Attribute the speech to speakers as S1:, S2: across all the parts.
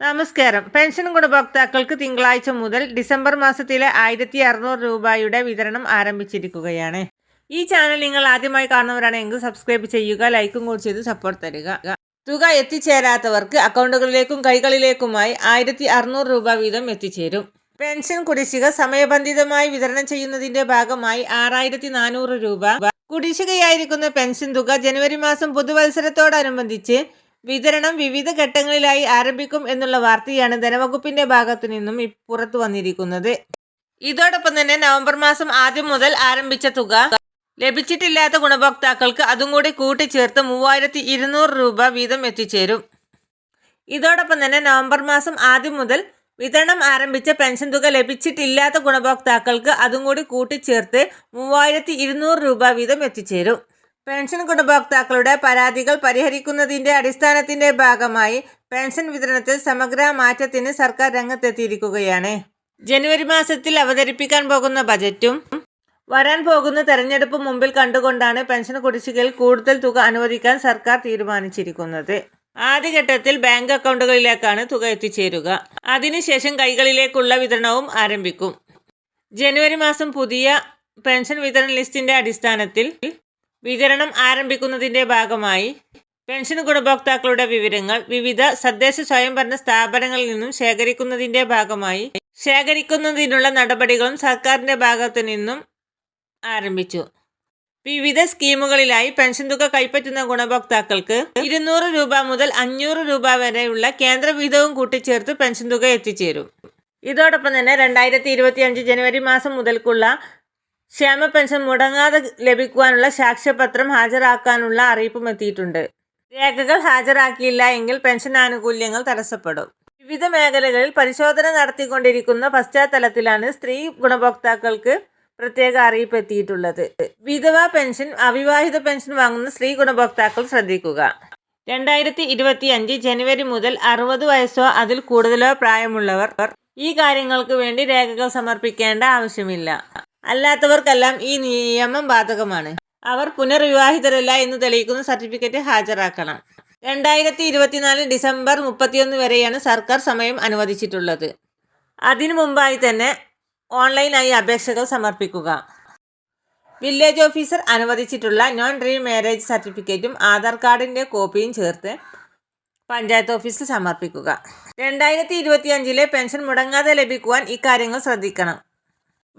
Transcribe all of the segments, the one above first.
S1: നമസ്കാരം. പെൻഷൻ ഗുണഭോക്താക്കൾക്ക് തിങ്കളാഴ്ച മുതൽ ഡിസംബർ മാസത്തിലെ ആയിരത്തി അറുന്നൂറ് രൂപയുടെ വിതരണം ആരംഭിച്ചിരിക്കുകയാണ്. ഈ ചാനൽ നിങ്ങൾ ആദ്യമായി കാണുന്നവരാണെങ്കിൽ സബ്സ്ക്രൈബ് ചെയ്യുക ലൈക്കും കൂടി ചെയ്ത് സപ്പോർട്ട് തരിക. തുക എത്തിച്ചേരാത്തവർക്ക് അക്കൗണ്ടുകളിലേക്കും കൈകളിലേക്കുമായി ആയിരത്തി അറുന്നൂറ് രൂപ വീതം എത്തിച്ചേരും. പെൻഷൻ കുടിശ്ശിക സമയബന്ധിതമായി വിതരണം ചെയ്യുന്നതിന്റെ ഭാഗമായി ആറായിരത്തി നാനൂറ് രൂപ. കുടിശ്ശികയായിരിക്കുന്ന പെൻഷൻ തുക ജനുവരി മാസം പുതുവത്സരത്തോടനുബന്ധിച്ച് വിതരണം വിവിധ ഘട്ടങ്ങളിലായി ആരംഭിക്കും എന്നുള്ള വാർത്തയാണ് ധനവകുപ്പിന്റെ ഭാഗത്തു നിന്നും പുറത്തു വന്നിരിക്കുന്നത്. ഇതോടൊപ്പം തന്നെ നവംബർ മാസം ആദ്യം മുതൽ ആരംഭിച്ച തുക ലഭിച്ചിട്ടില്ലാത്ത ഗുണഭോക്താക്കൾക്ക് അതും കൂടി കൂട്ടിച്ചേർത്ത് മൂവായിരത്തി ഇരുന്നൂറ് രൂപ വീതം എത്തിച്ചേരും. ഇതോടൊപ്പം തന്നെ നവംബർ മാസം ആദ്യം മുതൽ വിതരണം ആരംഭിച്ച പെൻഷൻ തുക ലഭിച്ചിട്ടില്ലാത്ത ഗുണഭോക്താക്കൾക്ക് അതും കൂടി കൂട്ടിച്ചേർത്ത് മൂവായിരത്തി ഇരുന്നൂറ് രൂപ വീതം എത്തിച്ചേരും. പെൻഷൻ ഗുണഭോക്താക്കളുടെ പരാതികൾ പരിഹരിക്കുന്നതിന്റെ അടിസ്ഥാനത്തിന്റെ ഭാഗമായി പെൻഷൻ വിതരണത്തിൽ സമഗ്ര മാറ്റത്തിന് സർക്കാർ രംഗത്തെത്തിയിരിക്കുകയാണ്. ജനുവരി മാസത്തിൽ അവതരിപ്പിക്കാൻ പോകുന്ന ബജറ്റും വരാൻ പോകുന്ന തെരഞ്ഞെടുപ്പ് മുമ്പിൽ കണ്ടുകൊണ്ടാണ് പെൻഷൻ കുടിശ്ശികയിൽ കൂടുതൽ തുക അനുവദിക്കാൻ സർക്കാർ തീരുമാനിച്ചിരിക്കുന്നത്. ആദ്യഘട്ടത്തിൽ ബാങ്ക് അക്കൗണ്ടുകളിലേക്കാണ് തുക എത്തിച്ചേരുക. അതിനുശേഷം കൈകളിലേക്കുള്ള വിതരണവും ആരംഭിക്കും. ജനുവരി മാസം പുതിയ പെൻഷൻ വിതരണ ലിസ്റ്റിന്റെ അടിസ്ഥാനത്തിൽ വിതരണം ആരംഭിക്കുന്നതിന്റെ ഭാഗമായി പെൻഷൻ ഗുണഭോക്താക്കളുടെ വിവരങ്ങൾ വിവിധ തദ്ദേശ സ്വയംഭരണ സ്ഥാപനങ്ങളിൽ നിന്നും ശേഖരിക്കുന്നതിന്റെ ഭാഗമായി ശേഖരിക്കുന്നതിനുള്ള നടപടികളും സർക്കാരിന്റെ ഭാഗത്തു നിന്നും ആരംഭിച്ചു. വിവിധ സ്കീമുകളിലായി പെൻഷൻ തുക കൈപ്പറ്റുന്ന ഗുണഭോക്താക്കൾക്ക് ഇരുന്നൂറ് രൂപ മുതൽ അഞ്ഞൂറ് രൂപ വരെയുള്ള കേന്ദ്ര വിഹിതവും കൂട്ടിച്ചേർത്ത് പെൻഷൻ തുക എത്തിച്ചേരും. ഇതോടൊപ്പം തന്നെ രണ്ടായിരത്തി ഇരുപത്തി അഞ്ച് ജനുവരി മാസം മുതൽക്കുള്ള ക്ഷേമ പെൻഷൻ മുടങ്ങാതെ ലഭിക്കുവാനുള്ള സാക്ഷ്യപത്രം ഹാജരാക്കാനുള്ള അറിയിപ്പും എത്തിയിട്ടുണ്ട്. രേഖകൾ ഹാജരാക്കിയില്ല എങ്കിൽ പെൻഷൻ ആനുകൂല്യങ്ങൾ തടസ്സപ്പെടും. വിവിധ മേഖലകളിൽ പരിശോധന നടത്തിക്കൊണ്ടിരിക്കുന്ന പശ്ചാത്തലത്തിലാണ് സ്ത്രീ ഗുണഭോക്താക്കൾക്ക് പ്രത്യേക അറിയിപ്പ് എത്തിയിട്ടുള്ളത്. വിധവ പെൻഷൻ അവിവാഹിത പെൻഷൻ വാങ്ങുന്ന സ്ത്രീ ഗുണഭോക്താക്കൾ ശ്രദ്ധിക്കുക. രണ്ടായിരത്തി ഇരുപത്തി അഞ്ച് ജനുവരി മുതൽ അറുപത് വയസ്സോ അതിൽ കൂടുതലോ പ്രായമുള്ളവർ ഈ കാര്യങ്ങൾക്ക് വേണ്ടി രേഖകൾ സമർപ്പിക്കേണ്ട ആവശ്യമില്ല. അല്ലാത്തവർക്കെല്ലാം ഈ നിയമം ബാധകമാണ്. അവർ പുനർവിവാഹിതരല്ല എന്ന് തെളിയിക്കുന്ന സർട്ടിഫിക്കറ്റ് ഹാജരാക്കണം. രണ്ടായിരത്തി ഇരുപത്തിനാല് ഡിസംബർ മുപ്പത്തിയൊന്ന് വരെയാണ് സർക്കാർ സമയം അനുവദിച്ചിട്ടുള്ളത്. അതിനു മുമ്പായി തന്നെ ഓൺലൈനായി അപേക്ഷകൾ സമർപ്പിക്കുക. വില്ലേജ് ഓഫീസർ അനുവദിച്ചിട്ടുള്ള നോൺ റീ മാരേജ് സർട്ടിഫിക്കറ്റും ആധാർ കാർഡിന്റെ കോപ്പിയും ചേർത്ത് പഞ്ചായത്ത് ഓഫീസിൽ സമർപ്പിക്കുക. രണ്ടായിരത്തി ഇരുപത്തിയഞ്ചിലെ പെൻഷൻ മുടങ്ങാതെ ലഭിക്കുവാൻ ഇക്കാര്യങ്ങൾ ശ്രദ്ധിക്കണം.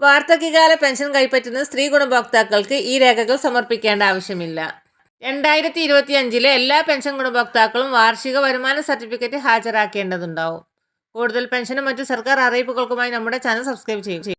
S1: വാർദ്ധക്യകാല പെൻഷൻ കൈപ്പറ്റുന്ന സ്ത്രീ ഗുണഭോക്താക്കൾക്ക് ഈ രേഖകൾ സമർപ്പിക്കേണ്ട ആവശ്യമില്ല. രണ്ടായിരത്തി ഇരുപത്തി അഞ്ചിലെ എല്ലാ പെൻഷൻ ഗുണഭോക്താക്കളും വാർഷിക വരുമാന സർട്ടിഫിക്കറ്റ് ഹാജരാക്കേണ്ടതുണ്ടാവും. കൂടുതൽ പെൻഷനും മറ്റു സർക്കാർ അറിയിപ്പുകൾക്കുമായി നമ്മുടെ ചാനൽ സബ്സ്ക്രൈബ് ചെയ്യും.